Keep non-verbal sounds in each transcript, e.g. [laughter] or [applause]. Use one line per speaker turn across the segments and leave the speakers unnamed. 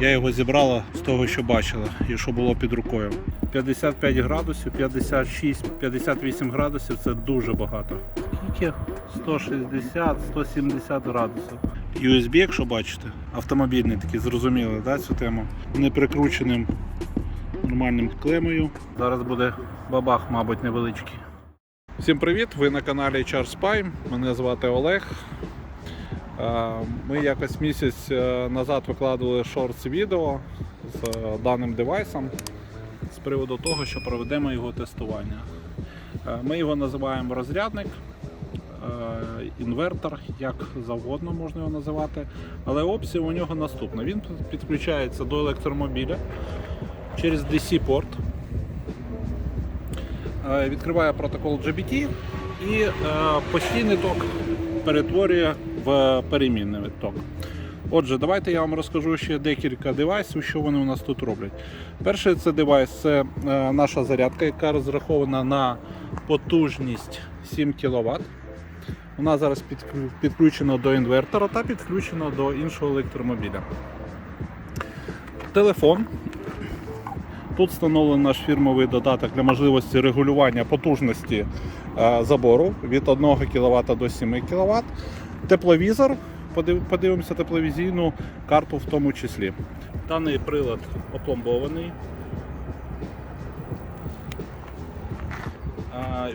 Я його зібрала з того, що бачила і що було під рукою. 55 градусів, 56, 58 градусів це дуже багато. Скільки? 160, 170 градусів. USB, якщо бачите, автомобільний такий зрозумілий, да, цю тему. Не прикрученим нормальним клемою. Зараз буде бабах, мабуть, невеличкий. Всім привіт! Ви на каналі Char Spy. Мене звати Олег. Е, Ми якось місяць е, назад викладали шортс відео з даним девайсом з приводу того, що проведемо його тестування. Е, Ми його називаємо розрядник, інвертор, як завгодно можна його називати. Але опція у нього наступна. Він підключається до електромобіля через DC-порт. Відкриває протокол GBT і постійний ток перетворює в перемінний ток. Отже, давайте я вам розкажу ще декілька девайсів, що вони у нас тут роблять. Перший це девайс це е, наша зарядка, яка розрахована на потужність 7 кВт. Вона зараз підключена до інвертора та підключена до іншого електромобіля. Телефон. Тут встановлений наш фірмовий додаток для можливості регулювання потужності е, забору від 1 кВт до 7 кВт. Тепловізор, подивимося тепловізійну карту в тому числі. Даний прилад опломбований.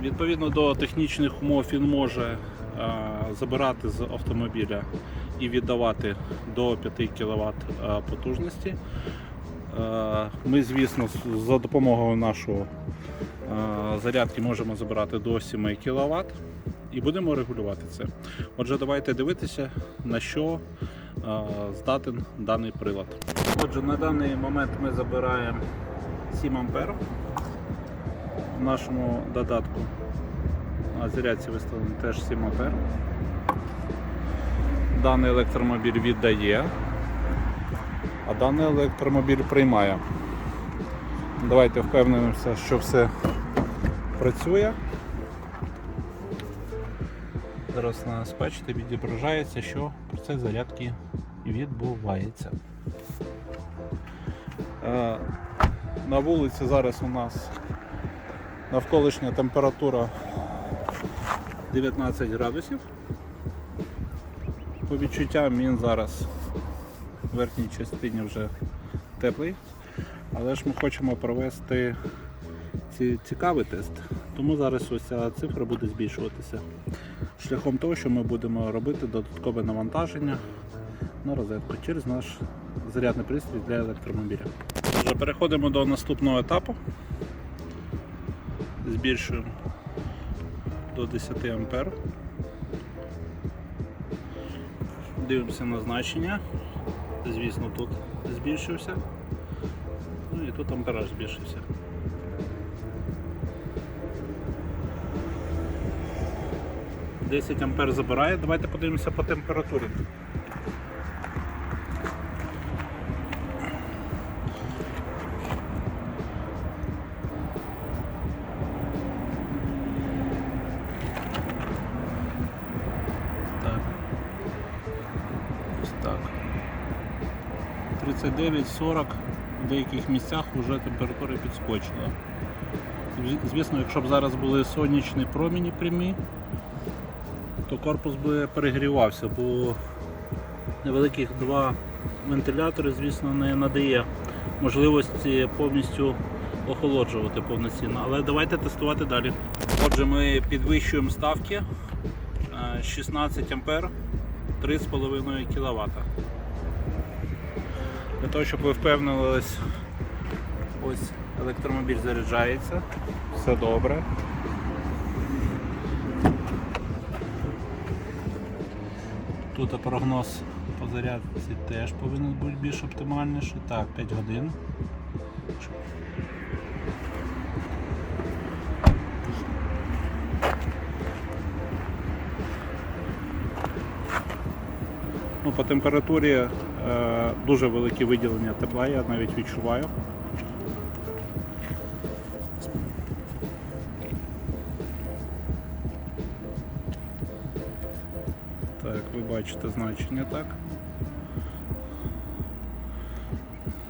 Відповідно до технічних умов він може забирати з автомобіля і віддавати до 5 кВт потужності. Ми, звісно, за допомогою нашого зарядки можемо забирати до 7 кВт і будемо регулювати це. Отже, давайте дивитися, на що здатен даний прилад. Отже, на даний момент ми забираємо 7 А в нашому додатку. На зарядці виставлено теж 7 А. Даний електромобіль віддає а даний електромобіль приймає. Давайте впевнимося, що все працює. Зараз нас, бачите, відображається, що процес зарядки відбувається. Е, На вулиці зараз у нас навколишня температура 19 градусів. По відчуттям він зараз в верхній частині вже теплий. Але ж ми хочемо провести цікавий тест. Тому зараз ось ця цифра буде збільшуватися. Шляхом того, що ми будемо робити додаткове навантаження на розетку через наш зарядний пристрій для електромобіля. Вже переходимо до наступного етапу. Збільшуємо до 10 А. Дивимося на значення. Звісно, тут збільшився. Ну і тут ампераж збільшився. Десять ампер забирає. Давайте подивимося по температурі. Так. Ось так. 39-40 в деяких місцях вже температура підскочила. Звісно, якщо б зараз були сонячні проміні прямі, то корпус би перегрівався, бо невеликих два вентилятори, звісно, не надає можливості повністю охолоджувати повноцінно. Але давайте тестувати далі. Отже, ми підвищуємо ставки е, 16 А 3,5 кВт. Для того, щоб ви впевнились, ось електромобіль заряджається, все добре. Тут прогноз по зарядці теж повинен бути більш оптимальніший. Так, 5 годин. Ну, по температурі е, дуже велике виділення тепла, я навіть відчуваю. Бачите значення, так?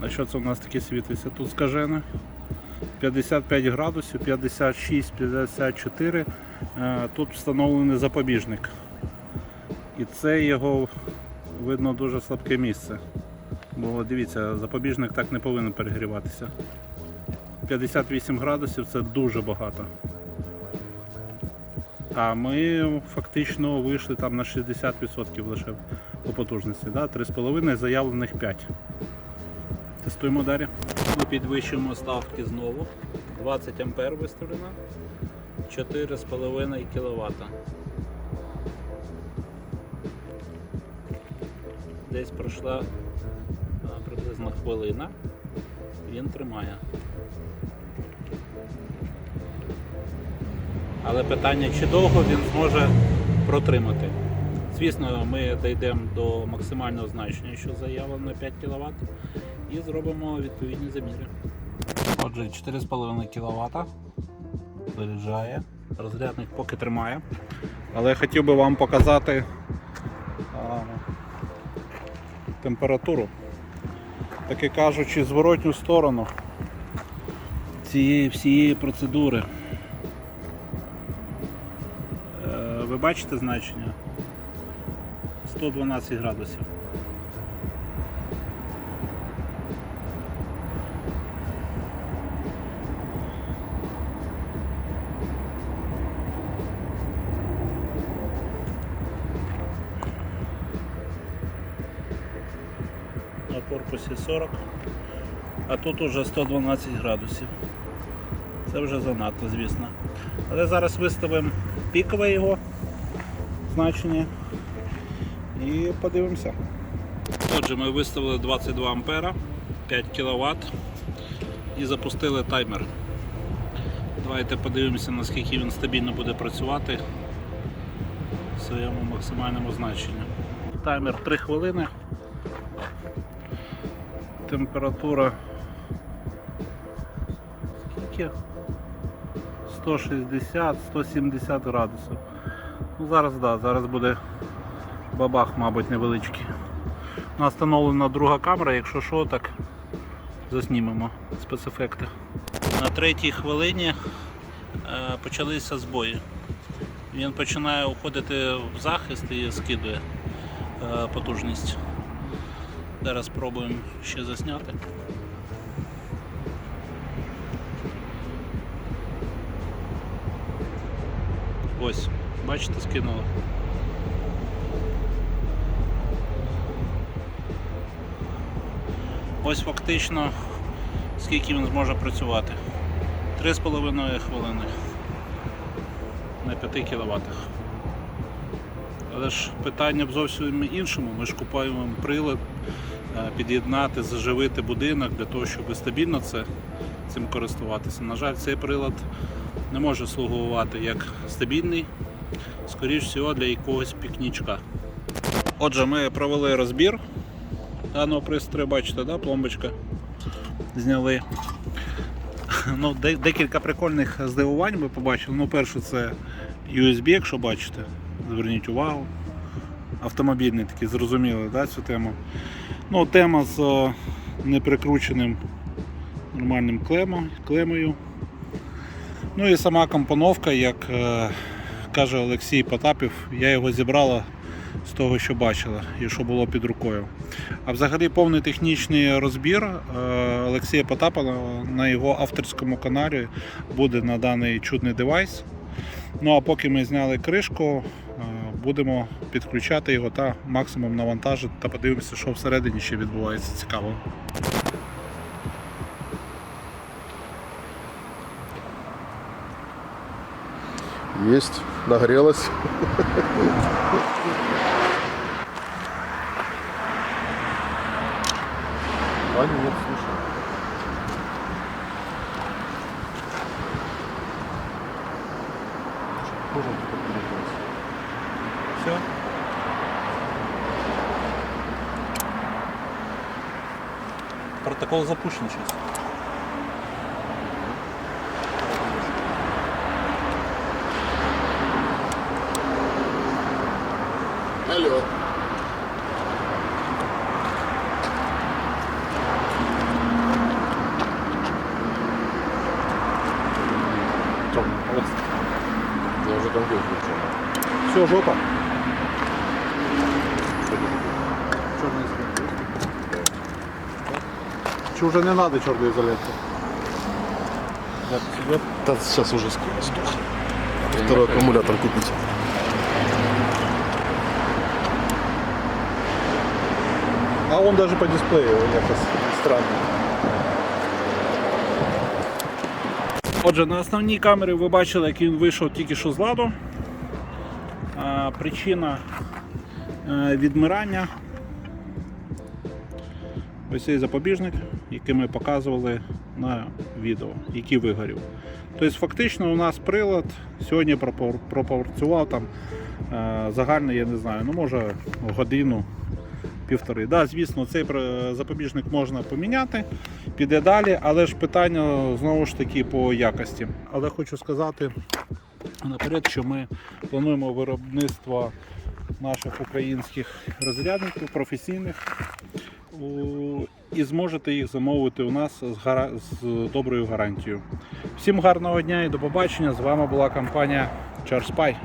А що це у нас таке світиться? Тут скажене. 55 градусів, 56, 54. Е, Тут встановлений запобіжник. І це його видно дуже слабке місце. Бо дивіться, запобіжник так не повинен перегріватися. 58 градусів це дуже багато. А ми фактично вийшли там на 60% лише по потужності. Да? 3,5 заявлених 5. Тестуємо далі. Ми підвищуємо ставки знову. 20 ампер виставлено. 4,5 кВт. Десь пройшла приблизно хвилина. Він тримає. Але питання, чи довго він зможе протримати. Звісно, ми дійдемо до максимального значення, що заявлено 5 кВт, і зробимо відповідні заміри. Отже, 4,5 кВт заряджає. Розрядник поки тримає. Але я хотів би вам показати а, температуру. Таки кажучи, зворотню сторону цієї всієї процедури. Ви бачите значення? 112 градусів. На корпусі 40, а тут уже 112 градусів. Це вже занадто, звісно. Але зараз виставимо пікове його значення і подивимося. Отже, ми виставили 22 ампера, 5 кВт і запустили таймер. Давайте подивимося, наскільки він стабільно буде працювати в своєму максимальному значенні. Таймер 3 хвилини. Температура скільки? 160-170 градусів. Ну, зараз да, зараз буде бабах, мабуть, невеличкий. У нас встановлена друга камера, якщо що, так заснімемо спецефекти. На третій хвилині е, почалися збої. Він починає уходити в захист і скидує е, потужність. Зараз спробуємо ще засняти. Ось, бачите, скинуло. Ось фактично скільки він зможе працювати. 3,5 хвилини на 5 кВт. Але ж питання в зовсім іншому. Ми ж купуємо прилад, е, під'єднати, заживити будинок для того, щоб стабільно це, цим користуватися. На жаль, цей прилад не може слугувати як стабільний, скоріш всього для якогось пікнічка. Отже, ми провели розбір даного пристрою, бачите, да, пломбочка зняли. [laughs] Ну, декілька прикольних здивувань ми побачили. Ну, перше це USB, якщо бачите, зверніть увагу. Автомобільний такий зрозумілий да, цю тему. Ну, тема з е, неприкрученим нормальним клемом, клемою. Ну і сама компоновка, як е, каже Олексій Потапів, я його зібрала з того, що бачила і що було під рукою. А взагалі повний технічний розбір е, Олексія Потапова на його авторському каналі буде на даний чудний девайс. Ну а поки ми зняли кришку, е, будемо підключати його та максимум навантажити та подивимося, що всередині ще відбувається цікаво.
Есть, нагрелась. Ваня, нет, слушай. Он только.
Все. Протокол запущен сейчас.
Алло. Я уже компьютер включил.
Все, жопа. Черный изолятор. Че уже не надо черный изолятор?
Да, сейчас уже скоро сдох. Второй аккумулятор купить.
А он даже по дисплею якось странно. Отже, на основній камері ви бачили, як він вийшов тільки що з ладу. Причина е, відмирання. Ось цей запобіжник, який ми показували на відео, який вигорів. Тобто, фактично, у нас прилад сьогодні пропор- пропрацював там е, загальний, я не знаю, ну може годину півтори. Да, звісно, цей запобіжник можна поміняти, піде далі, але ж питання знову ж таки по якості. Але хочу сказати наперед, що ми плануємо виробництво наших українських розрядників професійних і зможете їх замовити у нас з, гара... з доброю гарантією. Всім гарного дня і до побачення. З вами була компанія ChargeSpy.